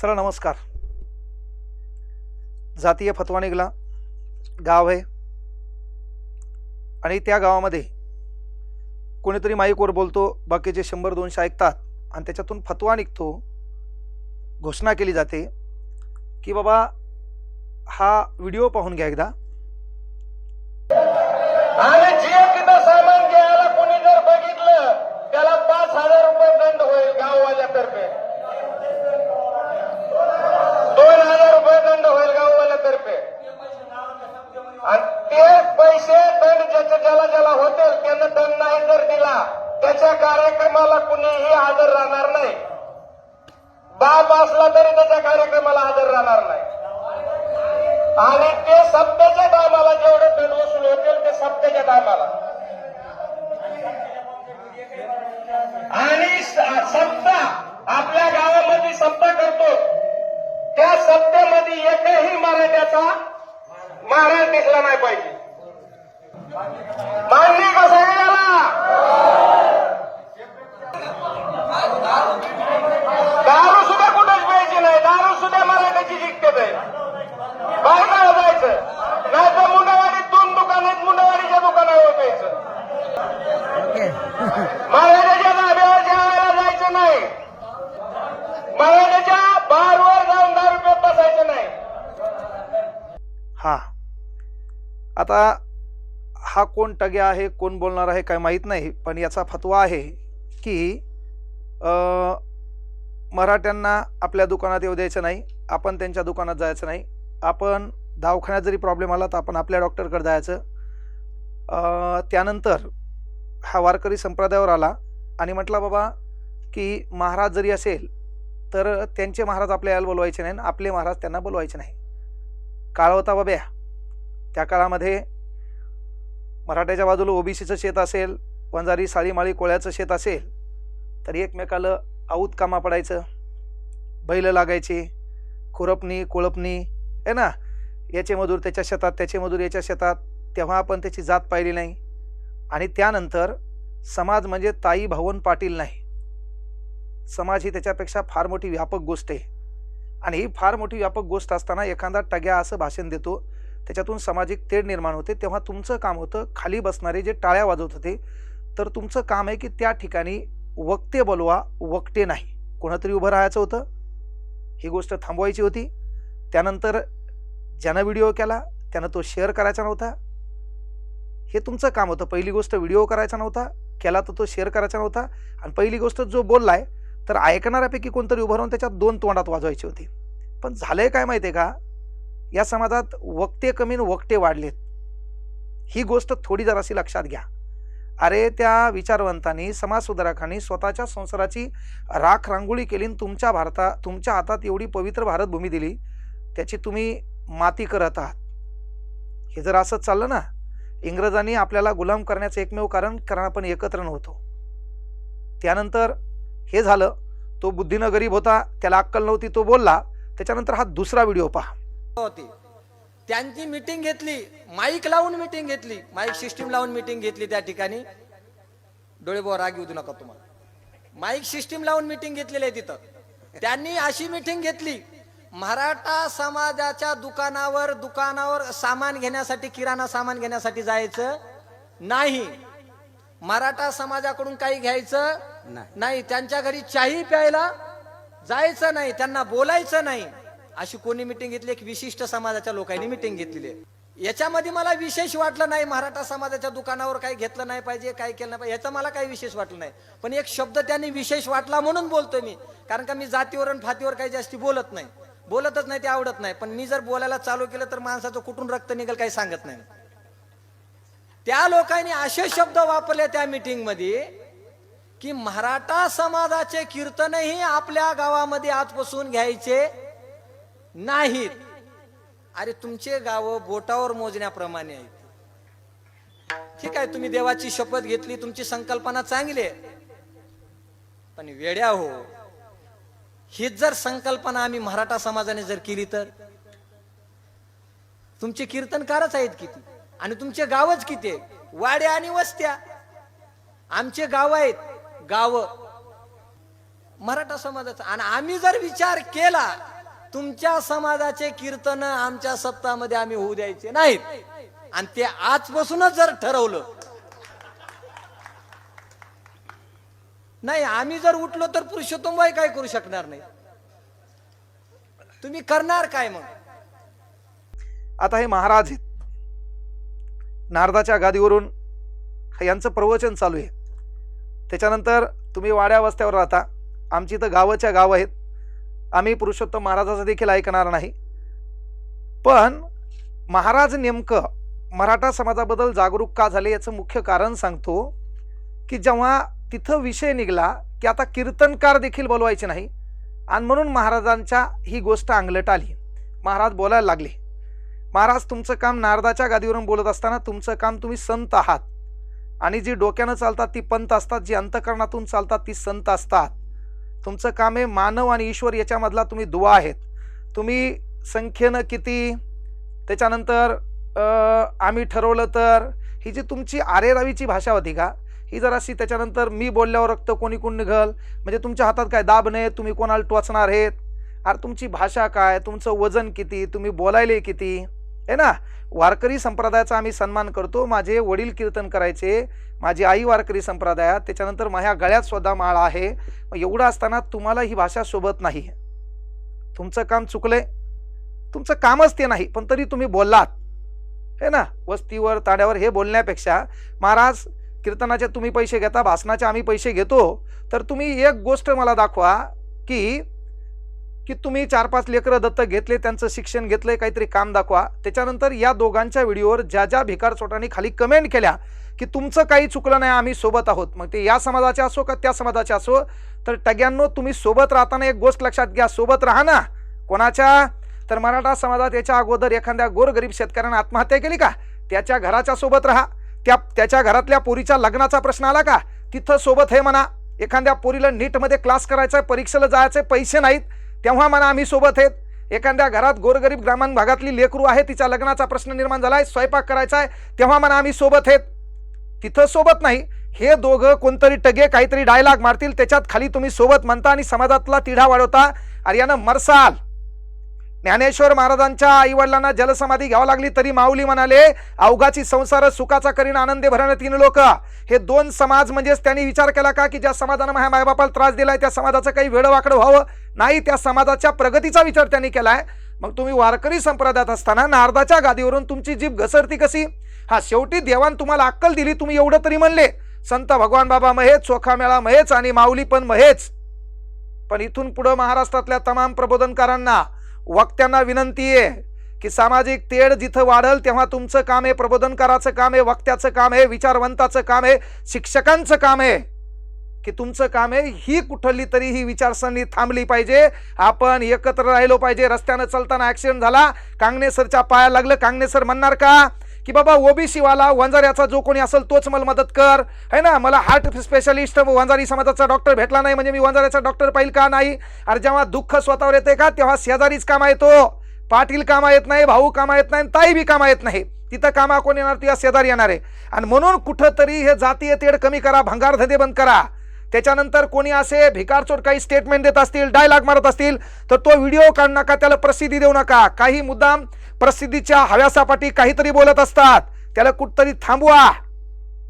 चला नमस्कार. जातीय फतवा निघला. गाव आहे. आणि त्या गावामध्ये कोणीतरी माईकवर बोलतो बाकीचे शंभर दोनशे ऐकतात आणि त्याच्यातून फतवा निघतो घोषणा केली जाते की बाबा हा व्हिडिओ पाहून घ्या एकदा. नाही पाहिजे मान्य का सगळ्याला दारू सुद्धा कुठेच प्यायची नाही दारू सुद्धा मराठ्याची जिंकते बाहेर जायचं नाही तर मुंडवाडीत दोन दुकान आहेत मुंडवाडीच्या दुकानावर प्यायचं मराठ्याच्या धाब्यावर जेवायला जायचं नाही मराठ्याच्या बारवर जाऊन दारू पेत बसायचं नाही हा आता हा कोण टगे आहे कोण बोलणार आहे काय माहीत नाही पण याचा फतवा आहे की मराठ्यांना आपल्या दुकानात येऊ द्यायचं नाही आपण त्यांच्या दुकानात जायचं नाही. आपण दवाखान्यात जरी प्रॉब्लेम आला तर आपण आपल्या डॉक्टरकडे जायचं. त्यानंतर हा वारकरी संप्रदायावर आला आणि म्हटला बाबा की महाराज जरी असेल तर त्यांचे महाराज आपल्या याला बोलवायचे नाही आणि आपले महाराज त्यांना बोलवायचे नाही. काळ होता बाब्या त्या काळामध्ये मराठ्याच्या बाजूला ओबीसीचं शेत असेल वंजारी साळीमाळी कोळ्याचं शेत असेल तर एकमेकाला आऊत कामा पडायचं बैल लागायचे खुरपणी कोळपणी आहे ना? याचे मजूर त्याच्या शेतात त्याचे मजूर याच्या शेतात तेव्हा आपण त्याची जात पाहिली नाही. आणि त्यानंतर समाज म्हणजे ताई भावन पाटील नाही. समाज ही त्याच्यापेक्षा फार मोठी व्यापक गोष्ट आहे. आणि ही फार मोठी व्यापक गोष्ट असताना एखादा टग्या असं भाषण देतो त्याच्यातून सामाजिक तेढ निर्माण होते. तेव्हा तुमचं काम होतं खाली बसणारे जे टाळ्या वाजवत होते तर तुमचं काम आहे की त्या ठिकाणी वक्ते बोलवा वक्ते नाही. कोणातरी उभं राहायचं होतं. ही गोष्ट थांबवायची होती. त्यानंतर ज्यानं व्हिडिओ केला त्यानं तो शेअर करायचा नव्हता. हे तुमचं काम होतं. पहिली गोष्ट व्हिडिओ करायचा नव्हता केला तर तो शेअर करायचा नव्हता. आणि पहिली गोष्ट जो बोललाय तर ऐकणाऱ्यापैकी कोणतरी उभं राहून त्याच्यात दोन तोंडात वाजवायची होती. पण झालंय काय माहिती आहे का? या समाजात वक्ते कमी वक्ते वाढलेत. ही गोष्ट थोडी जराशी लक्षात घ्या. अरे त्या विचारवंतांनी समाजसुधारकांनी स्वतःच्या संसाराची राख रांगोळी केली आणि तुमच्या भारता तुमच्या हातात एवढी पवित्र भारतभूमी दिली त्याची तुम्ही माती करत आहात. हे जर असंच चाललं ना इंग्रजांनी आपल्याला गुलाम करण्याचं एकमेव कारण कारण आपण एकत्र नव्हतो. त्यानंतर हे झालं तो बुद्धीनं गरीब होता त्याला अक्कल नव्हती तो बोलला त्याच्यानंतर हा दुसरा व्हिडिओ पहा. होती. त्यांची मिटिंग घेतली माईक लावून मिटिंग घेतली. माईक सिस्टीम लावून मिटिंग घेतली त्या ठिकाणी. डोळे बोर राग येऊ देऊ नका तुम्हाला. माईक सिस्टीम लावून मिटिंग घेतलेली आहे तिथं. त्यांनी अशी मिटिंग घेतली मराठा समाजाच्या दुकानावर दुकानावर सामान घेण्यासाठी किराणा सामान घेण्यासाठी जायचं नाही. मराठा समाजाकडून काही घ्यायचं नाही. त्यांच्या घरी चाही प्यायला जायचं नाही. त्यांना बोलायचं नाही. अशी कोणी मिटिंग घेतली? एक विशिष्ट समाजाच्या लोकांनी मिटिंग घेतलेली आहे. याच्यामध्ये मला विशेष वाटलं नाही मराठा समाजाच्या दुकानावर काही घेतलं नाही पाहिजे काही केलं नाही पाहिजे याचं मला काही विशेष वाटलं नाही. पण एक शब्द त्यांनी विशेष वाटला म्हणून बोलतोय मी. कारण का मी जातीवर आणि फातीवर काही जास्ती बोलत नाही. बोलतच नाही ते आवडत नाही. पण मी जर बोलायला चालू केलं तर माणसाचं कुठून रक्त निघेल काही सांगत नाही त्या लोकांनी असे शब्द वापरले त्या मिटिंगमध्ये की मराठा समाजाचे कीर्तनही आपल्या गावामध्ये आजपासून घ्यायचे नाहीत. अरे तुमचे गाव बोटावर मोजण्याप्रमाणे आहेत. ठीक आहे तुम्ही देवाची शपथ घेतली तुमची संकल्पना चांगली आहे. पण वेड्या हो हीच जर संकल्पना आम्ही मराठा समाजाने जर केली तर? तुमचे कीर्तनकारच आहेत किती आणि तुमचे गावच किती वाड्या आणि वस्त्या. आमचे गाव आहेत गाव. मराठा समाजाचा. आणि आम्ही जर विचार केला तुमच्या समाजाचे कीर्तन आमच्या सप्ताहामध्ये आम्ही होऊ द्यायचे नाहीत. आणि ते आजपासूनच जर ठरवलं नाही आम्ही जर उठलो तर पुरुषोत्तम बाई काय करू शकणार नाही? तुम्ही करणार काय मग? आता हे महाराज आहेत. नारदाच्या गादीवरून यांचं प्रवचन चालू आहे. त्याच्यानंतर तुम्ही वाड्या वस्त्यावर राहता. आमची तर गावाच्या गाव आहेत. आम्ही पुरुषोत्तम महाराजाचं देखील ऐकणार नाही. पण महाराज नेमकं मराठा समाजाबद्दल जागरूक का झाले याचं मुख्य कारण सांगतो की जेव्हा तिथं विषय निघाला की आता कीर्तनकार देखील बोलवायचे नाही. आणि म्हणून महाराजांच्या ही गोष्ट अंगलट आली. महाराज बोलायला लागले. महाराज तुमचं काम नारदाच्या गादीवरून बोलत असताना तुमचं काम तुम्ही संत आहात. आणि जी डोक्यानं चालतात ती पंत असतात जी अंतकरणातून चालतात ती संत असतात. तुमचं काम आहे मानव आणि ईश्वर याच्यामधला तुम्ही दुवा आहेत. तुम्ही संख्येनं किती त्याच्यानंतर आम्ही ठरवलं तर ही जी तुमची आरेरावीची भाषा होती का ही जर अशी त्याच्यानंतर मी बोलल्यावर रक्त कोणी कोण निघल? म्हणजे तुमच्या हातात काय दाब नाही तुम्ही कोणाला टोचणार आहेत? अरे तुमची भाषा काय? तुमचं वजन किती? तुम्ही बोलायले किती? आहे ना? वारकरी संप्रदायाचा आम्ही सन्मान करतो. माझे वडील कीर्तन करायचे. माझी आई वारकरी संप्रदायात. त्याच्यानंतर माझ्या गळ्यात स्वतः माळ आहे. मग एवढं असताना तुम्हाला ही भाषा शोभत नाही. तुमचं काम चुकलंय. तुमचं कामच ते नाही. पण तरी तुम्ही बोललात. हे ना? वस्तीवर ताड्यावर हे बोलण्यापेक्षा महाराज कीर्तनाचे तुम्ही पैसे घेता भाषणाचे आम्ही पैसे घेतो. तर तुम्ही एक गोष्ट मला दाखवा की की तुम्ही चार पाच लेकरं दत्तक घेतले त्यांचं शिक्षण घेतलंय काहीतरी काम दाखवा. त्याच्यानंतर या दोघांच्या व्हिडिओवर ज्या ज्या भिकार चोटांनी खाली कमेंट केल्या की तुमचं काही चुकलं नाही आम्ही सोबत आहोत. मग ते या समाजाचे असो का त्या समाजाचे असो तर टग्यांनो तुम्ही सोबत राहताना एक गोष्ट लक्षात घ्या सोबत राहा ना. कोणाच्या? तर मराठा समाजात याच्या अगोदर एखाद्या गोरगरीब शेतकऱ्यानं आत्महत्या केली का? त्याच्या घराच्या सोबत राहा. त्या त्याच्या घरातल्या पोरीच्या लग्नाचा प्रश्न आला का? तिथं सोबत हे म्हणा. एखाद्या पोरीला नीटमध्ये क्लास करायचा परीक्षेला जायचे पैसे नाहीत. तेव्हा म्हणा आम्ही सोबत आहेत. एखाद्या घरात गोरगरीब ग्रामीण भागातली लेकरू आहे तिच्या लग्नाचा प्रश्न निर्माण झाला आहे स्वयंपाक करायचा आहे तेव्हा म्हणा आम्ही सोबत आहेत. तिथं सोबत नाही. हे दोघं कोणतरी टगे काहीतरी डायलॉग मारतील त्याच्यात खाली तुम्ही सोबत म्हणता आणि समाजातला तिढा वाढवता. अरे यानं मरसाल. ज्ञानेश्वर महाराजांच्या आईवडिलांना जलसमाधी घ्यावी लागली तरी माऊली म्हणाले अवघाची संसार सुखाचा करीन आनंदे भरण तीन लोक. हे दोन समाज म्हणजेच त्यांनी विचार केला का की ज्या समाजानं माझ्या मायबापाला त्रास दिलाय त्या समाजाचं काही वेळ वाकडं व्हावं? नाही त्या समाजाच्या प्रगतीचा विचार त्यांनी केलाय. मग तुम्ही वारकरी संप्रदायात असताना नारदाच्या गादीवरून तुमची जीभ घसरती कशी? हा शेवटी देवान तुम्हाला अक्कल दिली तुम्ही एवढं तरी म्हणले. संत भगवान बाबा महेच चोखा मेळा महेच आणि माऊली पण महेच. पण इथून पुढं महाराष्ट्रातल्या तमाम प्रबोधनकारांना वक्त्यांना विनंती आहे की सामाजिक तेढ जिथं वाढल तेव्हा तुमचं काम आहे प्रबोधनकाराचं काम आहे वक्त्याचं काम आहे विचारवंताचं काम आहे शिक्षकांचं काम आहे. की तुमचं काम आहे ही कुठली तरी ही विचारसरणी थांबली पाहिजे. आपण एकत्र राहिलो पाहिजे. रस्त्यानं चालताना ऍक्सिडेंट झाला. कांगणे सरच्या पाया लागलं. कांगणे सर म्हणणार का? की बाबा ओबीसी वाला वंजाऱ्याचा जो कोणी असेल तोच मला मदत कर. है ना? मला हार्ट स्पेशलिस्ट वंजारी समाजाचा डॉक्टर भेटला नाही म्हणजे मी वंजाऱ्याचा डॉक्टर पाहिजे का नाही? अरे जेव्हा दुःख स्वतःवर येते का तेव्हा शेजारीच कामा येतो. पाटील कामा येत नाही भाऊ कामा येत नाही ताई बी कामा येत नाही. तिथं कामा कोण येणार? तिथं शेजारी येणार आहे. आणि म्हणून कुठंतरी हे जातीय तेढ कमी करा भंगार धंदे बंद करा. त्याच्यानंतर कोणी असे भिकारचोट काही स्टेटमेंट देत असतील डायलॉग मारत असतील तर तो व्हिडिओ काढू नका त्याला प्रसिद्धी देऊ नका. काही मुद्दाम प्रसिद्धीच्या हव्यासापाठी काहीतरी बोलत असतात. त्याला कुठतरी थांबवा.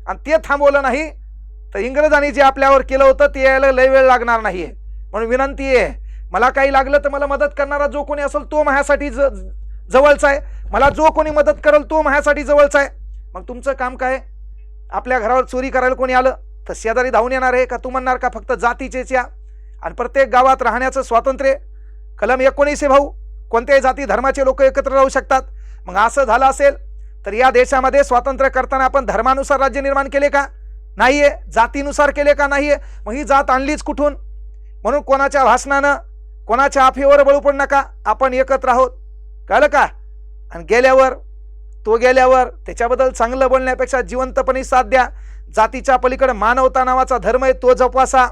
आणि ते थांबवलं नाही तर इंग्रजांनी जे आपल्यावर केलं होतं ते यायला लय वेळ लागणार नाही म्हणून विनंती आहे मला काही लागलं तर मला मदत करणारा जो कोणी असेल तो माझ्यासाठी ज जवळचा आहे. मला जो कोणी मदत करेल तो माझ्यासाठी जवळचा आहे. मग तुमचं काम काय? आपल्या घरावर चोरी करायला कोणी आलं? तर शेजारी धावून येणार आहे का? तू म्हणणार का फक्त जातीचेच या? आणि प्रत्येक गावात राहण्याचं स्वातंत्र्य? कलम एकोणीस आहे भाऊ कोणत्याही जाती धर्माचे लोक एकत्र राहू शकतात. मग असं झालं असेल तर या देशामध्ये स्वातंत्र्य करताना आपण धर्मानुसार राज्य निर्माण केले का? नाहीये. जातीनुसार केले का? नाहीये. मग ही जात आणलीच कुठून? म्हणून कोणाच्या भाषणानं कोणाच्या आफेवर बळू पडू नका. आपण एकत्र आहोत. कळलं का? आणि गेल्यावर तो गेल्यावर त्याच्याबद्दल चांगलं बोलण्यापेक्षा जिवंतपणे साथ द्या. जातीच्या पलीकडे मानवता नावाचा धर्म आहे तो जपवासा.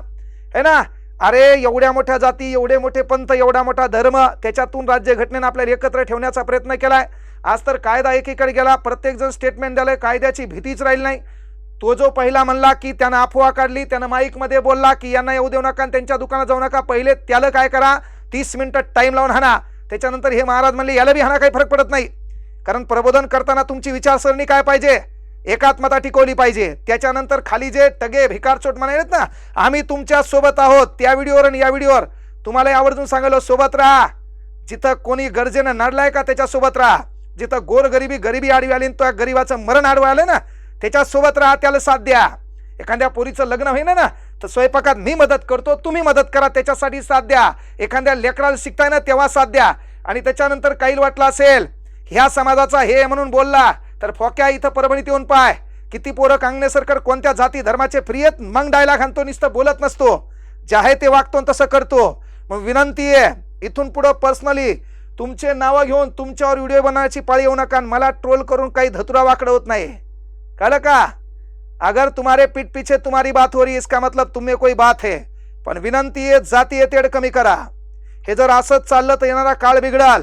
है ना? अरे एवढ्या मोठ्या जाती एवढे मोठे पंथ एवढा मोठा धर्म त्याच्यातून राज्यघटनेनं आपल्याला एकत्र ठेवण्याचा प्रयत्न केलाय. आज तर कायदा एकीकडे गेला प्रत्येकजण स्टेटमेंट द्यायला कायद्याची भीतीच राहील नाही. तो जो पहिला म्हणला की त्यानं अफवा काढली त्यानं माईकमध्ये बोलला की यांना येऊ देऊ नका आणि त्यांच्या दुकानात जाऊ नका पहिले त्याला काय करा तीस मिनिटं टाईम लावून हाना त्याच्यानंतर हे महाराज म्हणले याला बी हाना काही फरक पडत नाही. कारण प्रबोधन करताना तुमची विचारसरणी काय पाहिजे? एकात्मता टिकवली पाहिजे. त्याच्यानंतर खाली जे टगे भिकारचोट म्हणालेत ना आम्ही तुमच्यासोबत आहोत. त्या व्हिडिओवर आणि या व्हिडिओवर. तुम्हाला आवर्जून सांगलो सोबत राहा. जिथं कोणी गरजेनं नडलाय का त्याच्यासोबत राहा. जिथं गोर गरिबी गरिबी आडवी आली आणि त्या गरिबाचं मरण आडवं आलं ना त्याच्यासोबत राहा त्याला साथ द्या. एखाद्या पोरीचं लग्न होईना ना तर स्वयंपाकात मी मदत करतो तुम्ही मदत करा त्याच्यासाठी साथ द्या. एखाद्या लेकराला शिकताय ना तेव्हा साथ द्या. आणि त्याच्यानंतर काही वाटलं असेल ह्या समाजाचा हे म्हणून बोलला. तर फोक्या इथं परभणीत येऊन पाय. किती पोरं कांगणे सरकार कोणत्या जाती धर्माचे प्रियत मग डायलॉग आणतो नुसतं बोलत नसतो. जे आहे ते वागतो आणि तसं करतो. मग विनंती आहे इथून पुढं पर्सनली तुमचे नावं घेऊन तुमच्यावर व्हिडिओ बनवायची पाळी येऊ नका आणि मला ट्रोल करून काही धतुरा वाकडं होत नाही. कळलं का? अगर तुम्हारे पीठ पीछे तुम्हारी बात हो रही इसका मतलब तुम्ही कोई बात है. पण विनंती आहे जाती आहे तेड कमी करा. हे जर असंच चाललं तर येणारा काळ बिघडाल.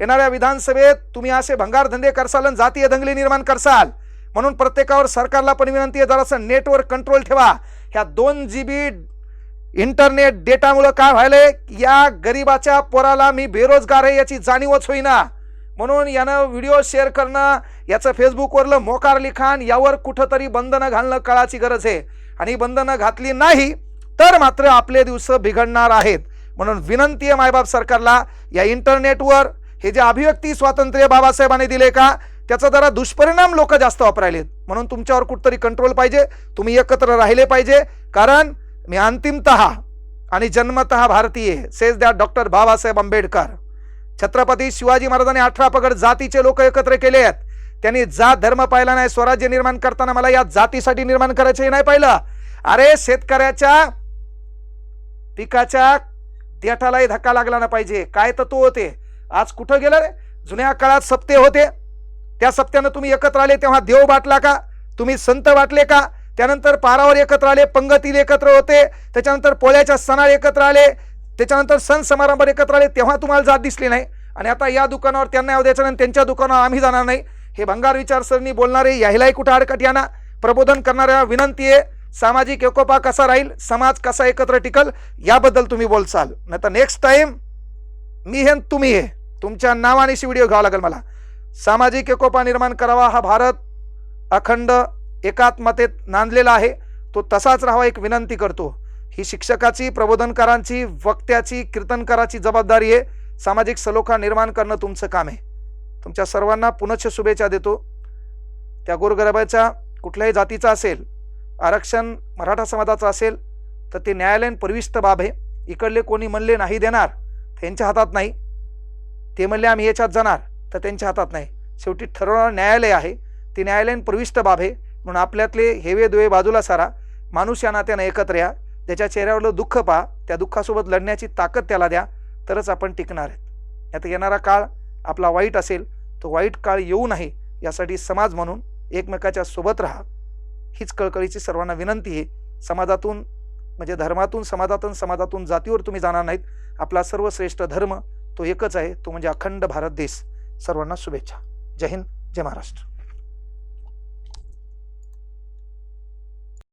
येणाऱ्या विधानसभेत तुम्ही असे भंगार धंदे करसाल आणि जातीय दंगली निर्माण करसाल. म्हणून प्रत्येकावर सरकारला पण विनंती आहे जरासं नेटवर कंट्रोल ठेवा. ह्या दोन जी बी इंटरनेट डेटामुळं काय व्हायलंय? या गरीबाच्या पोराला मी बेरोजगार आहे याची जाणीवच होईना. म्हणून यानं व्हिडिओ शेअर करणं याचं फेसबुकवरलं मोकार लिखाण यावर कुठंतरी बंधनं घालणं काळाची गरज आहे. आणि बंधनं घातली नाही तर मात्र आपले दिवस बिघडणार आहेत. म्हणून विनंती आहे मायबाप सरकारला या इंटरनेटवर हे जे अभिव्यक्ती स्वातंत्र्य बाबासाहेबांनी दिले का त्याचा जरा दुष्परिणाम लोक जास्त वापरायलेत. म्हणून तुमच्यावर कुठतरी कंट्रोल पाहिजे तुम्ही एकत्र राहिले पाहिजे कारण मी अंतिमत आणि जन्मतः भारतीय सेज द्या डॉक्टर बाबासाहेब आंबेडकर. छत्रपती शिवाजी महाराजांनी अठरा पगड जातीचे लोक एकत्र केले आहेत. त्यांनी जात धर्म पाहिला नाही स्वराज्य निर्माण करताना मला या जातीसाठी निर्माण करायचे नाही पाहिलं. अरे शेतकऱ्याच्या पिकाच्या देठालाही धक्का लागला ना पाहिजे. काय तत्व होते? आज कुठं गेलं रे? जुन्या काळात सप्ते होते. त्या सप्त्यानं तुम्ही एकत्र आले तेव्हा देव बाटला का? तुम्ही संत वाटले का? त्यानंतर पारावर एकत्र आले पंगतील एकत्र होते. त्याच्यानंतर पोळ्याच्या सणावर एकत्र आले. त्याच्यानंतर सण समारंभात एकत्र आले तेव्हा तुम्हाला जात दिसली नाही. आणि आता या दुकानावर त्यांना येऊ द्यायचं नाही त्यांच्या दुकानावर आम्ही जाणार नाही. हे भंगार विचारसरणी बोलणारे याहिलाही कुठं अडकट यांना? प्रबोधन करणाऱ्या विनंती आहे सामाजिक एकोपा कसा राहील? समाज कसा एकत्र टिकल? याबद्दल तुम्ही बोलचाल. नाही तर नेक्स्ट टाईम मी हे तुम्ही हे. तुमच्या नावानेशी व्हिडिओ घ्यावा लागेल मला. सामाजिक एकोपा निर्माण करावा हा भारत अखंड एकात्मतेत नांदलेला आहे. तो तसाच राहावा एक विनंती करतो. ही शिक्षकाची प्रबोधनकारांची वक्त्याची कीर्तनकाराची जबाबदारी आहे. सामाजिक सलोखा निर्माण करणं तुमचं काम आहे. तुमच्या सर्वांना पुनश्च शुभेच्छा देतो. त्या गोरगरबाच्या कुठल्याही जातीचा असेल आरक्षण मराठा समाजाचं असेल तर ते न्यायालयीन प्रविष्ट बाब आहे. इकडले कोणी म्हणले नाही देणार त्यांच्या हातात नाही. ते म्हणले आम्ही याच्यात जाणार. तर त्यांच्या हातात नाही. शेवटी ठरवणारं न्यायालय आहे. ती न्यायालयीन प्रविष्ट बाब आहे. म्हणून आपल्यातले हेवे दुवे बाजूला सारा. माणूस या नात्यानं एकत्र या. त्याच्या चेहऱ्यावरलं दुःख पहा. त्या दुःखासोबत लढण्याची ताकद त्याला द्या. तरच आपण टिकणार आहेत. आता येणारा काळ आपला वाईट असेल तो वाईट काळ येऊ नये यासाठी समाज म्हणून एकमेकाच्या सोबत राहा. हीच कळकळीची सर्वांना विनंती आहे. समाजातून म्हणजे धर्मातून समाजातून समाजातून जातीवर तुम्ही जाणार नाहीत. आपला सर्वश्रेष्ठ धर्म तो एकच आहे तो म्हणजे अखंड भारत देश. सर्वांना शुभेच्छा. जय हिंद जय महाराष्ट्र.